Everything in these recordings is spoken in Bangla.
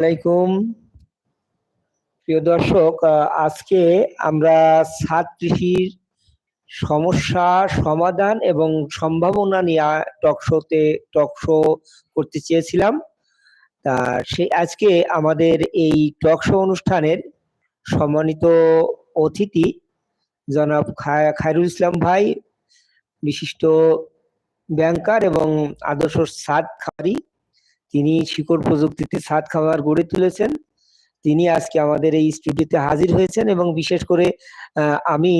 আলাইকুম। প্রিয় দর্শক আজকে আমরা ছাদ কৃষির সমস্যা, সমাধান এবং সম্ভাবনা নিয়ে টক শোতে, টক শো করতে চেয়েছিলাম। তা সেই আজকে আমাদের এই টক শো অনুষ্ঠানের সম্মানিত অতিথি জনাব খায়রুল ইসলাম ভাই, বিশিষ্ট ব্যাংকার এবং আদর্শ সাদ খামারি তিনি শিকড় প্রযুক্তিতে ছাদ খাবার গড়ে তুলেছেন। তিনি আজকে আমাদের এই স্টুডিওতে হাজির হয়েছেন এবং বিশেষ করে আমি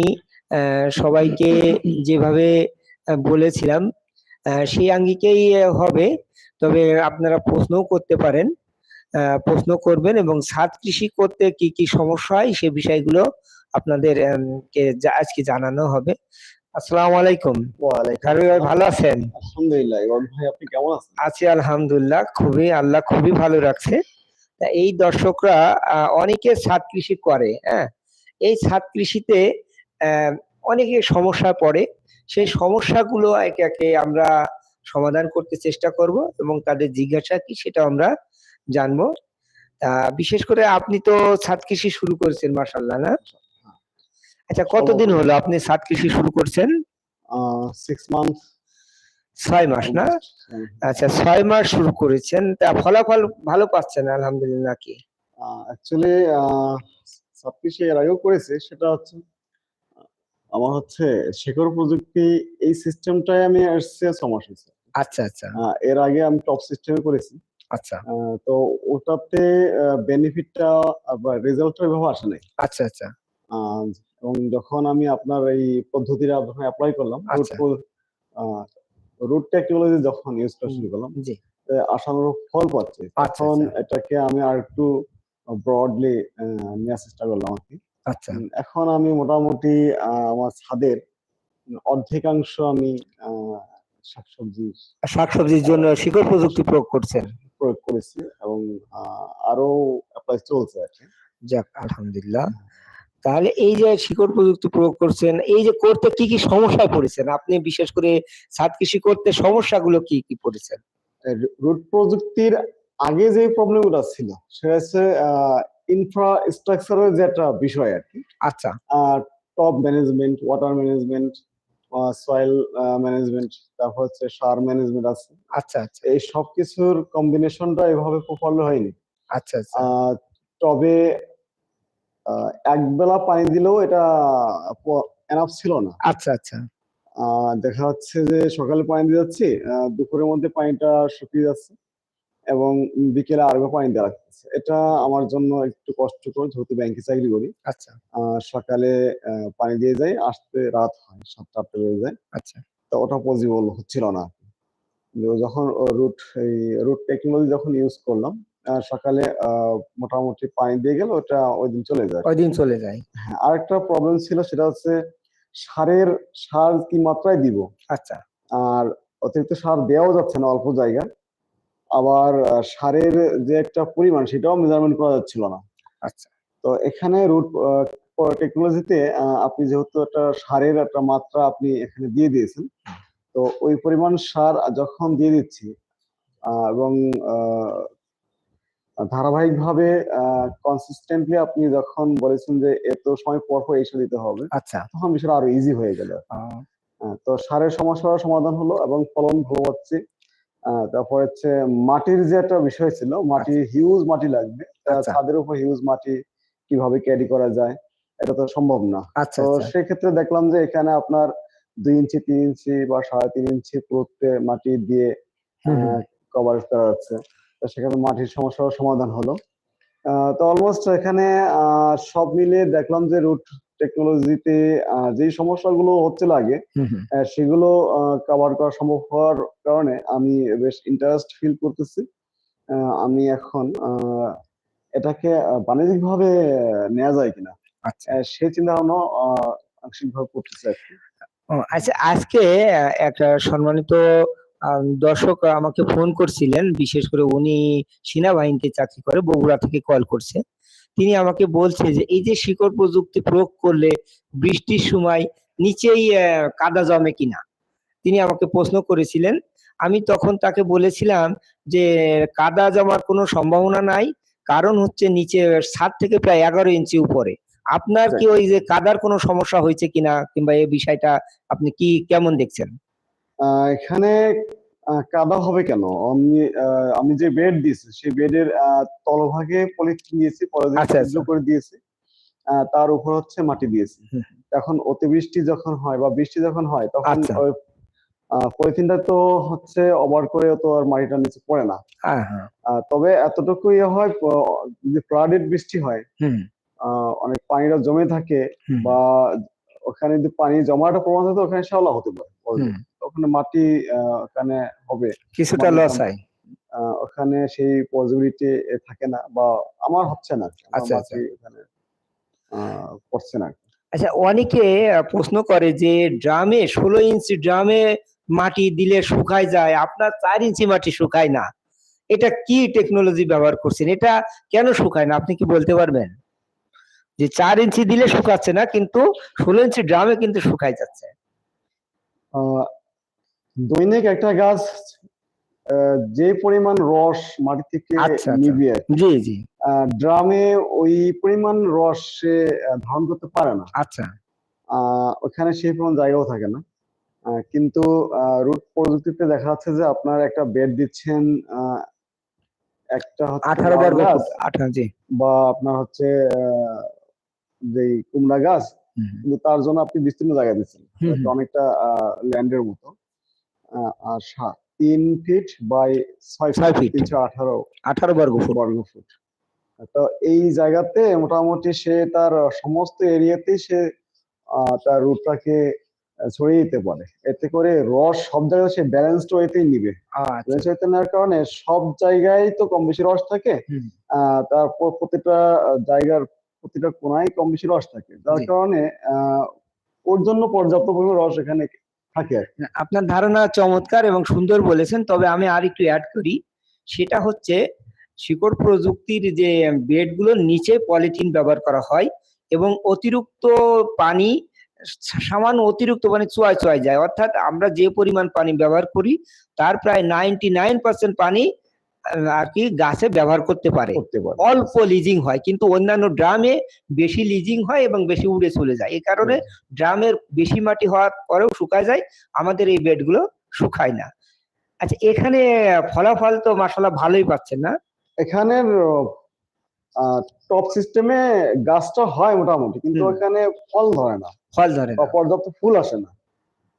সবাইকে যেভাবে বলেছিলাম সেই আঙ্গিকেই হবে। তবে আপনারা প্রশ্নও করতে পারেন প্রশ্ন করবেন এবং ছাদ কৃষি করতে কি কি সমস্যা হয় সে বিষয়গুলো আপনাদের আজকে জানানো হবে। আসসালামু আলাইকুম। ওয়ালাইকুম ভাই ভালো আছেন? আলহামদুলিল্লাহ ভাই আপনি কেমন আছেন? আছি আলহামদুলিল্লাহ খুবই আল্লাহ খুবই ভালো রাখছে। এই দর্শকরা অনেকে ছাদ কৃষি করে হ্যাঁ? এই ছাদ কৃষিতে অনেকে সমস্যা পড়ে। সেই সমস্যাগুলো একে একে আমরা সমাধান করতে চেষ্টা করব এবং তাদের জিজ্ঞাসা কি সেটা আমরা জানব। বিশেষ করে আপনি তো ছাদ কৃষি শুরু করেছেন মাসাল্লাহ না? আচ্ছা কতদিন হলো আপনি ছাদ কৃষি শুরু করছেন? সিক্স মান্থ ছয় মাস না? আচ্ছা ছয় মাস শুরু করেছেন। তা ফলাফল ভালো পাচ্ছেন আলহামদুলিল্লাহ কি? অ্যাকচুয়ালি সবকিছু এর আগেও করেছে সেটা হচ্ছে আমার হচ্ছে শেখর প্রযুক্তি এই সিস্টেমটাই আমি আসছে ছ মাস হয়েছে। আচ্ছা আচ্ছা। এর আগে আমি টপ সিস্টেমে করেছি। আচ্ছা। তো ওটাতে বেনিফিটটা রেজাল্টটা এভাবে আসে নাই। আচ্ছা আচ্ছা। এবং যখন আমি আপনার এই পদ্ধতিটা যখন অ্যাপ্লাই করলাম আচ্ছা। রুট টেকনোলজি যখন ইউজ করা শুরু করলাম আশানুরূপ ফল পাচ্ছি। আচ্ছা, তখন আচ্ছা। এটাকে আমি আর একটু ব্রডলি নেওয়ার চেষ্টা করলাম আর কি আচ্ছা এখন আমি মোটামুটি আমার ছাদের অর্ধেকাংশ আমি শাকসবজি শাকসবজির জন্য শিকড় প্রযুক্তি প্রয়োগ করছেন প্রয়োগ করেছি এবং আরও অ্যাপ্লাই চলছে আর কি যাক আলহামদুলিল্লাহ। তাহলে এই যে শিকড় প্রযুক্তি প্রয়োগ করছেন এই যে করতে কি কি সমস্যায় পড়েছেন? আপনি বিশেষ করে ছাদ কৃষি করতে সমস্যাগুলো কি কি পড়েছেন? রুট প্রযুক্তির আগে যে প্রবলেমগুলো ছিল সেটা হচ্ছে ইনফ্রাস্ট্রাকচারের যে একটা বিষয় আর কি। আচ্ছা। Top management water management soil management তারপর হচ্ছে সার ম্যানেজমেন্ট আছে। আচ্ছা আচ্ছা। এই সব কিছুর কম্বিনেশনটা এভাবে প্রফল হয়নি। আচ্ছা আচ্ছা। তবে এক বেলা পানি দিলেও এটা এনাফ ছিল না। আচ্ছা আচ্ছা। দেখা যাচ্ছে যে সকালে পানি দিয়ে যাচ্ছি দুপুরের মধ্যে পানিটা শুকিয়ে যাচ্ছে এবং বিকেলে আরেকবার পানি দেওয়া লাগতেছে। এটা আমার জন্য একটু কষ্টকর যেহেতু ব্যাংকে চাকরি করি। আচ্ছা। সকালে পানি দিয়ে যাই আসতে রাত হয় সাতটা আটটা বেজে যায়। আচ্ছা। তো ওটা পসিবল হচ্ছিল না। যখন রুট এই রুট টেকনোলজি যখন ইউজ করলাম সকালে মোটামুটি পানি দিয়ে গেলে ওটা ওই দিন চলে যায়। ওই দিন চলে যায়। হ্যাঁ আরেকটা প্রবলেম ছিল সেটা হচ্ছে সারের সার কি মাত্রায় দিব? আচ্ছা। আর অতিরিক্ত সার দেওয়াও যাচ্ছে না অল্প জায়গা আবার সারের যে একটা পরিমাণ সেটাও মেজারমেন্ট করা যাচ্ছিল না। আচ্ছা। তো এখানে রুট টেকনোলজিতে আপনি যেহেতু একটা সারের একটা মাত্রা আপনি এখানে দিয়ে দিয়েছেন তো ওই পরিমাণ সার যখন দিয়ে দিচ্ছি এবং ধারাবাহিকভাবে কনসিস্টেন্টলি আপনি যখন বলেছেন যে এত সময় পর পর এসে দিতে হবে আচ্ছা। তখন বিষয়টা আরও ইজি হয়ে গেল। হ্যাঁ, তো সারের সমস্যার সমাধান হলো এবং ফলন ভালো আহ, তারপর হচ্ছে মাটির যে একটা বিষয় ছিল মাটি হিউজ মাটি লাগবে। আচ্ছা। ছাদের উপর হিউজ মাটি কীভাবে ক্যারি করা যায় এটা তো সম্ভব না। আচ্ছা তো আচ্ছা। সেক্ষেত্রে দেখলাম যে এখানে আপনার দুই ইঞ্চি তিন ইঞ্চি বা সাড়ে তিন ইঞ্চি পুরোতে মাটি দিয়ে হুম, হুম। কভার করা যাচ্ছে সেখানে মাটির সমস্যার সমাধান হলো। তো অলমোস্ট এখানে সব মিলে দেখলাম যে রুট টেকনোলজিতে যেই সমস্যাগুলো হচ্ছিল আগে হুম, হুম। সেগুলো কভার করা সম্ভব হওয়ার কারণে আমি বেশ ইন্টারেস্ট ফিল করতেছি। আমি এখন এটাকে বাণিজ্যিক ভাবে নেওয়া যায় কিনা আচ্ছা। আহ, সেই চিন্তা ভাবনা আংশিক ভাবে করতেছি আর কি। আচ্ছা আজকে একটা সম্মানিত দর্শক আমাকে ফোন করছিলেন বিশেষ করে উনি সেনাবাহিনীতে চাকরি করে বগুড়া থেকে কল করছে। তিনি আমাকে বলছে যে এই যে শিকড় প্রযুক্তি প্রয়োগ করলে বৃষ্টির সময় নিচেই কাদা জমে কিনা? তিনি আমাকে প্রশ্ন করেছিলেন। আমি তখন তাকে বলেছিলাম যে কাদা জমার কোনো সম্ভাবনা নাই। কারণ হচ্ছে নিচে সাত থেকে প্রায় এগারো ইঞ্চি উপরে। আপনার কি ওই যে কাদার কোনো সমস্যা হয়েছে কিনা? কিংবা এই বিষয়টা আপনি কি কেমন দেখছেন? এখানে কাদা হবে কেন? আমি আমি যে বেড দিয়েছি সেই বেডের তলভাগে পলিথিন দিয়েছি পলিথিন আচ্ছা, আচ্ছা। করে দিয়েছি তার উপর হচ্ছে মাটি দিয়েছি। এখন অতিবৃষ্টি যখন হয় বা বৃষ্টি যখন হয় তখন আচ্ছা। পলিথিনটা তো হচ্ছে ওভার করে তো আর মাটিটা নিচে পড়ে না। হ্যাঁ হ্যাঁ। তবে এতটুকু ইয়ে হয় যদি ফ্লাডেড বৃষ্টি হয় অনেক পানিটা জমে থাকে বা ওখানে যদি পানি জমাটা প্রমাণ থাকে ওখানে শ্যাওলা হতে পারে। ওখানে মাটি ওখানে হবে। কিছুটা লস হয়। ওখানে সেই পসিবিলিটি থাকে না বা আমার হচ্ছে না আর আচ্ছা, ওখানে পড়ছে না আচ্ছা অনেকে প্রশ্ন করে যে ড্রামে ষোলো ইঞ্চি ড্রামে মাটি দিলে শুকায় যায় আপনার চার ইঞ্চি মাটি শুকায় না। এটা কি টেকনোলজি ব্যবহার করছেন? এটা কেন শুকায় না? আপনি কি বলতে পারবেন? যে চার ইঞ্চি দিলে শুকাচ্ছে না কিন্তু ষোলো ইঞ্চি ড্রামে কিন্তু শুকায় যাচ্ছে। দৈনিক একটা গাছ যে পরিমাণ রস মাটি থেকে আচ্ছা, আচ্ছা। নিবে জি জি। ড্রামে ওই পরিমাণ রস সে ধারণ করতে পারে না। আচ্ছা। আহ, ওখানে সেই পরিমাণ জায়গাও থাকে না। কিন্তু রুট প্রযুক্তিতে দেখা যাচ্ছে যে আপনার একটা বেড দিচ্ছেন আহ, একটা আঠারো গাছ জি। বা আপনার হচ্ছে আহ, যেই কুমড়া গাছ কিন্তু তার জন্য আপনি বিস্তীর্ণ জায়গা দিচ্ছেন। অনেকটা ল্যান্ডের মতো। আর তিন ফিট বাই ছয় ফিট। তিনশো আঠারো আঠারো বর্গ ফুট। বর্গ ফুট তো এই জায়গাতে মোটামুটি সে তার সমস্ত এরিয়াতেই সে তার রুটটাকে ছড়িয়ে দিতে পারে। এতে করে রস সব জায়গায় সে ব্যালেন্সড ওয়েতেই নিবে। আচ্ছা। ব্যালেন্স ওয়েতে নেওয়ার কারণে সব জায়গায় তো কম বেশি রস থাকে। তারপর প্রতিটা জায়গার প্রতিটা কোনায় কম বেশি রস থাকে। যার কারণে আহ, ওর জন্য পর্যাপ্ত পরিমাণ রস এখানে। আপনার ধারণা চমৎকার এবং সুন্দর বলেছেন, তবে আমি আর একটু অ্যাড করি। সেটা হচ্ছে, শিকড় প্রযুক্তির যে বেডগুলোর নিচে পলিথিন ব্যবহার করা হয় এবং অতিরিক্ত পানি, সামান্য অতিরিক্ত পানি চুয়ায় চুয়ায় যায়। অর্থাৎ আমরা যে পরিমাণ পানি ব্যবহার করি, তার প্রায় নাইনটি নাইন পার্সেন্ট পানি আর কি গাছে ব্যবহার করতে পারে। অল্প লিজিং হয় কিন্তু অন্যান্য ড্রামে বেশি লিজিং হয় এবং বেশি উড়ে চলে যায়। এই কারণে ড্রামের বেশি মাটি হওয়ার পরেও শুকায় যায় আমাদের এই বেডগুলো শুকায় না। আচ্ছা এখানে ফলাফল তো মাসাল্লাহ ভালোই পাচ্ছেন না। এখানের টপ সিস্টেমে গাছটা হয় মোটামুটি কিন্তু এখানে ফল ধরে না। ফল ধরে না। পর্যাপ্ত ফুল আসে না।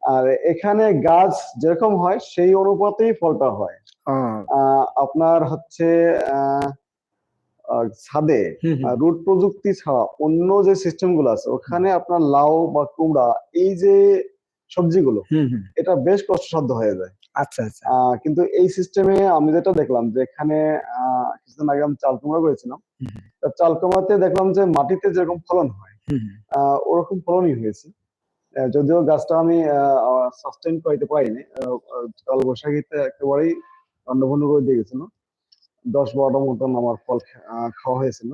আর এখানে গাছ যেরকম হয় সেই অনুপাতেই ফলটা হয়। আহ, আপনার হচ্ছে ছাদে রুট প্রযুক্তি ছাড়া অন্য যে সিস্টেমগুলো আছে ওখানে আপনার লাউ বা কুমড়া এই যে সবজিগুলো এটা বেশ কষ্টসাধ্য হয়ে যায়। আচ্ছা আচ্ছা। কিন্তু এই সিস্টেমে আমি যেটা দেখলাম যে এখানে কিছুদিন আগে আমি চাল কুমড়া করেছিলাম। চাল কুমড়াতে দেখলাম যে মাটিতে যেরকম ফলন হয় ওরকম ফলনই হয়েছে। যদিও গাছটা আমি সাস্টেন করতে পারিনি কাল বৈশাখীতে একেবারেই অন্নভন্ন করে দিয়ে গেছিল। দশ বারোটা মতন আমার ফল খাওয়া হয়েছিল।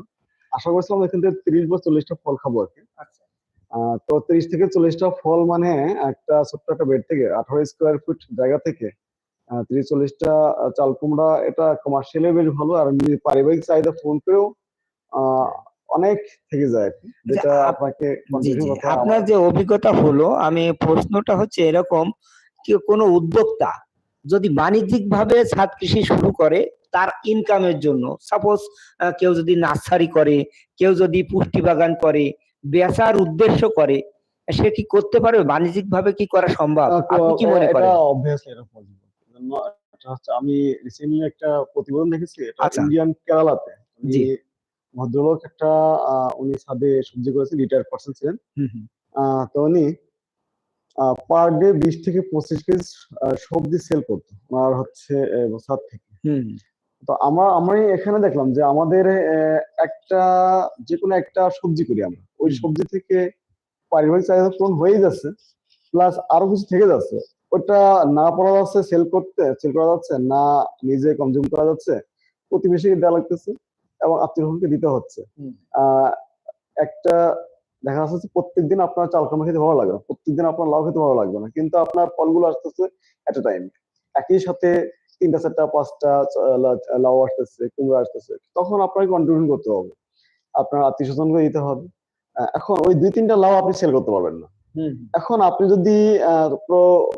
আশা করছিলাম এখান থেকে তিরিশ বা চল্লিশটা ফল খাব আর কি। আচ্ছা। তো তিরিশ থেকে চল্লিশটা ফল মানে একটা ছোট্ট একটা বেড থেকে আঠারো স্কোয়ার ফুট জায়গা থেকে তিরিশ চল্লিশটা চাল কুমড়া এটা কমার্শিয়ালি বেশ ভালো। আর পারিবারিক চাহিদা ফোন করেও আহ, অনেক থেকে যায় যেটা আপনাকে আপনার যে অভিজ্ঞতা হলো আমি প্রশ্নটা হচ্ছে এরকম কি কোনো উদ্যোক্তা যদি বাণিজ্যিক ভাবে ছাদ কৃষি শুরু করে তার ইনকামের জন্য সাপোজ কেউ যদি নার্সারি করে কেউ যদি পুষ্টি বাগান করে বেচার উদ্দেশ্য করে সে কি করতে পারবে? বাণিজ্যিক ভাবে কি করা সম্ভব? আপনি কি মনে করেন? অবভিয়াসলি এটা পসিবল এটা হচ্ছে আমি রিসেন্টলি একটা প্রতিবেদন দেখেছি এটা আচ্ছা। ইন্ডিয়ান কেরালাতে জি। ভদ্রলোক একটা উনি ছাদে সবজি করেছেন রিটায়ার পার্সন ছিলেন। তো উনি পার ডে বিশ থেকে পঁচিশ কেজি সবজি সেল করতো আর হচ্ছে ছাদ থেকে। তো আমার আমি এখানে দেখলাম যে আমাদের একটা যে কোনো একটা সবজি করি আমরা। ওই সবজি থেকে পারিবারিক চাহিদা পূরণ হয়ে যাচ্ছে প্লাস আরও কিছু থেকে যাচ্ছে। ওটা না পড়া যাচ্ছে সেল করতে সেল করা যাচ্ছে না নিজে কনজিউম করা যাচ্ছে প্রতিবেশীকে দেওয়া লাগতেছে এবং আত্মীয় দিতে হচ্ছে। আহ একটা দেখা যাচ্ছে প্রত্যেকদিন আপনার চাল কামড়া খেতে ভালো লাগবে না প্রত্যেকদিন আপনার লাউ খেতে ভালো লাগবে না কিন্তু আপনার ফলগুলো আসতেছে এট এ টাইম একই সাথে তিনটা চারটা পাঁচটা লাউ আসতেছে কুমড়ো আসতেছে তখন আপনাকে কন্ট্রিবিউশন করতে হবে। আপনার আত্মীয় স্বজনকে দিতে হবে। এখন ওই দুই তিনটা লাউ আপনি সেল করতে পারবেন না। এখন আপনি যদি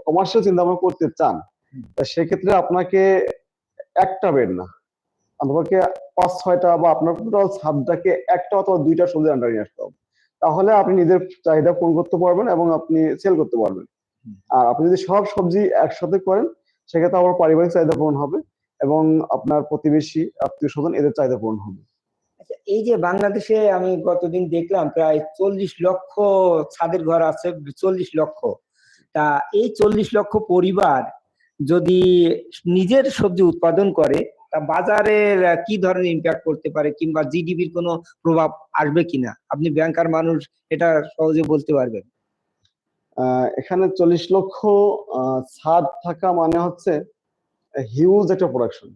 কমার্শিয়াল চিন্তা ভাবনা করতে চান সেক্ষেত্রে আপনাকে একটা বেড না আপনাকে পাঁচ ছয়টা বা আপনার টোটাল ছাদটাকে একটা অথবা দুইটা সবজি আন্ডার নিয়ে আসতে হবে। তাহলে আপনি নিজের চাহিদা পূরণ করতে পারবেন এবং আপনি সেল করতে পারবেন। আর আপনি যদি সব সবজি একসাথে করেন, সেক্ষেত্রে আমার পারিবারিক চাহিদা পূরণ হবে এবং আপনার প্রতিবেশী, আত্মীয় স্বজন এদের চাহিদা পূরণ হবে। আচ্ছা এই যে বাংলাদেশে আমি গতদিন দেখলাম প্রায় চল্লিশ লক্ষ ছাদের ঘর আছে, চল্লিশ লক্ষ। তা এই চল্লিশ লক্ষ পরিবার যদি নিজের সবজি উৎপাদন করে বাজারের কি ধরনের ইম্প্যাক্ট করতে পারে কিংবা জিডিপির কোনো প্রভাব আসবে কিনা? আপনি ব্যাংকার মানুষ, এটা সহজে বলতে পারবেন। এখানে চল্লিশ লক্ষ ছাদ থাকা মানে হচ্ছে হিউজ একটা প্রোডাকশন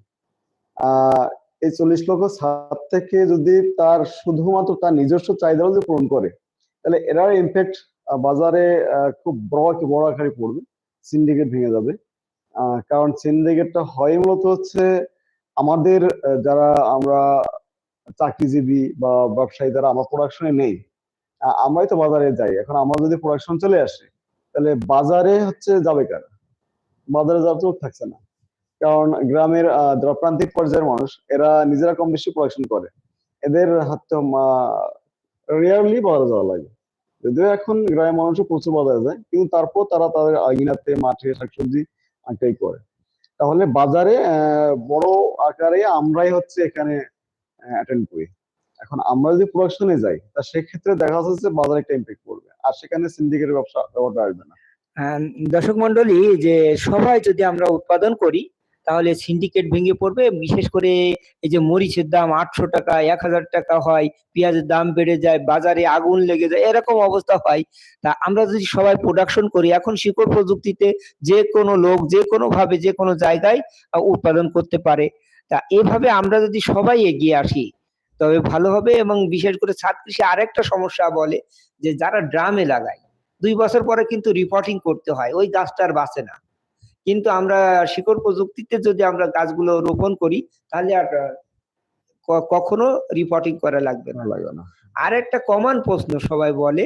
এই চল্লিশ লক্ষ ছাদ থেকে যদি তার শুধুমাত্র তার নিজস্ব চাহিদা যদি পূরণ করে, তাহলে এরার ইম্প্যাক্ট বাজারে খুব বড় বড় আকারে পড়বে। সিন্ডিকেট ভেঙে যাবে। কারণ সিন্ডিকেটটা হয় মূলত হচ্ছে আমাদের যারা আমরা চাকরিজীবী বা ব্যবসায়ী যারা আমার প্রোডাকশনে নেই আমরাই তো বাজারে যাই। এখন আমার যদি প্রোডাকশন চলে আসে, তাহলে বাজারে হচ্ছে যাবে কারা? বাজারে যাওয়ার চোখ থাকছে না। কারণ গ্রামের যারা প্রান্তিক পর্যায়ের মানুষ, এরা নিজেরা কম বেশি প্রোডাকশন করে। এদের হাতে রেয়ারলি বাজারে যাওয়া লাগে। যদিও এখন গ্রামের মানুষও প্রচুর বাজারে যায়, কিন্তু তারপর তারা তাদের আগিনাতে মাঠে শাকসবজি আনতেই করে। তাহলে বাজারে বড় আকারে আমরাই হচ্ছে এখানে অ্যাটেন্ড করি। এখন আমরা যদি প্রোডাকশনে যাই তা সেক্ষেত্রে দেখা যাচ্ছে বাজারে একটা ইম্প্যাক্ট পড়বে। আর সেখানে সিন্ডিকেটের ব্যবসা ব্যাপারটা আসবে না। আহ, দর্শক মন্ডলী যে সবাই যদি আমরা উৎপাদন করি তাহলে সিন্ডিকেট ভেঙে পড়বে, বিশেষ করে এই যে মরিচের দাম আটশো টাকা, এক হাজার টাকা হয়, পেঁয়াজের দাম বেড়ে যায়, বাজারে আগুন লেগে যায়, এরকম অবস্থা হয়। তা আমরা যদি সবাই প্রোডাকশন করি, এখন শিকড় প্রযুক্তিতে যে কোনো লোক, যে কোনো ভাবে যে কোনো জায়গায় উৎপাদন করতে পারে। তা এভাবে আমরা যদি সবাই এগিয়ে আসি, তবে ভালো হবে এবং বিশেষ করে ছাদ কৃষি আরেকটা সমস্যা বলে যে যারা ড্রামে লাগায়, দুই বছর পরে কিন্তু রিপোর্টিং করতে হয়, ওই গাছটা আর বাঁচে না। কিন্তু আমরা শিকড় প্রযুক্তিতে যদি আমরা গাছগুলো রোপণ করি তাহলে আর কখনো রিপোর্টিং করা লাগবে না। লাগবে না। আর একটা কমন প্রশ্ন সবাই বলে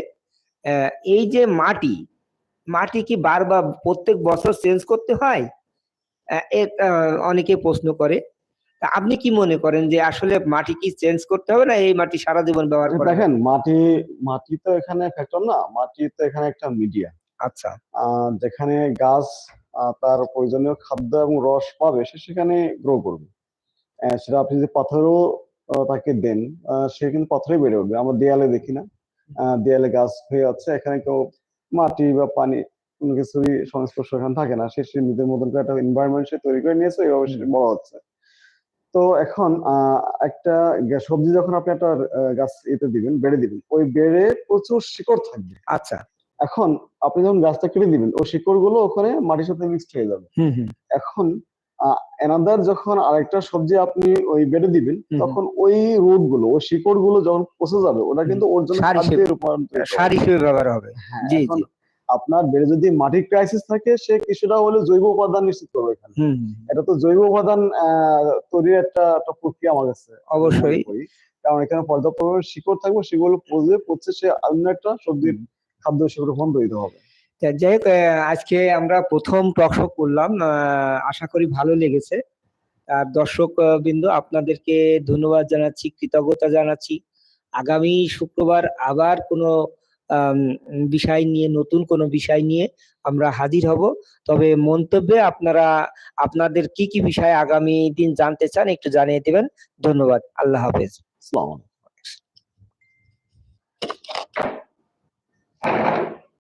এই যে মাটি মাটি কি বারবার প্রত্যেক বছর চেঞ্জ করতে হয়? অনেকে প্রশ্ন করে। আপনি কি মনে করেন যে আসলে মাটি কি চেঞ্জ করতে হবে না এই মাটি সারা জীবন ব্যবহার করা দেখেন মাটি মাটি তো এখানে ফ্যাক্টর না মাটি তো এখানে একটা মিডিয়া আচ্ছা। যেখানে গাছ তার প্রয়োজনীয় খাদ্য এবং রস পাবে সে সেখানে গ্রো করবে। সেটা আপনি যদি পাথরও তাকে দেন সে কিন্তু পাথরে বেড়ে উঠবে। আমরা দেয়ালে দেখি না। দেয়ালে গাছ হয়ে আছে এখানে কেউ মাটি বা পানি কোনো কিছুরই সংস্পর্শ এখানে থাকে না। সে সে নিজের মতন করে একটা এনভায়রনমেন্ট সে তৈরি করে নিয়েছে এইভাবে সে বড় হচ্ছে। তো এখন আহ, একটা সবজি যখন আপনি একটা গাছ এতে দিবেন বেড়ে দিবেন ওই বেড়ে প্রচুর শিকড় থাকবে। আচ্ছা। এখন আপনি যখন গাছটা কেটে দিবেন ওই শিকড়গুলো ওখানে মাটির সাথে মিক্সড হয়ে যাবে। এখন এনাদার যখন আরেকটা সবজি আপনি ওই বেডে দিবেন তখন ওই রুটগুলো ওই শিকড়গুলো যখন পচে যাবে ওটা কিন্তু ওর জন্য খাদ্যে রূপান্তরিত হবে। সার হিসেবে ব্যবহার হবে। হ্যাঁ, জি জি। আপনার বেড়ে যদি মাটির ক্রাইসিস থাকে সে কিছুটা হলে জৈব উপাদান নিশ্চিত করবে এখানে। এটা তো জৈব উপাদান তৈরির একটা একটা প্রক্রিয়া আমার কাছে অবশ্যই। কারণ এখানে পর্যাপ্ত শিকড় থাকবে সেগুলো পচে পচে সে অন্য একটা সবজির খাদ্য হিসেবে রূপান্তরিত হবে। যাই হোক আহ, আজকে আমরা প্রথম টকশো করলাম। আহ, আশা করি ভালো লেগেছে। আর দর্শক বিন্দু আপনাদেরকে ধন্যবাদ জানাচ্ছি কৃতজ্ঞতা জানাচ্ছি। আগামী শুক্রবার আবার কোনো বিষয় নিয়ে নতুন কোনো বিষয় নিয়ে আমরা হাজির হব। তবে মন্তব্যে আপনারা আপনাদের কি কি বিষয়ে আগামী দিন জানতে চান একটু জানিয়ে দেবেন। ধন্যবাদ। আল্লাহ হাফেজ। আসসালামু Thank you.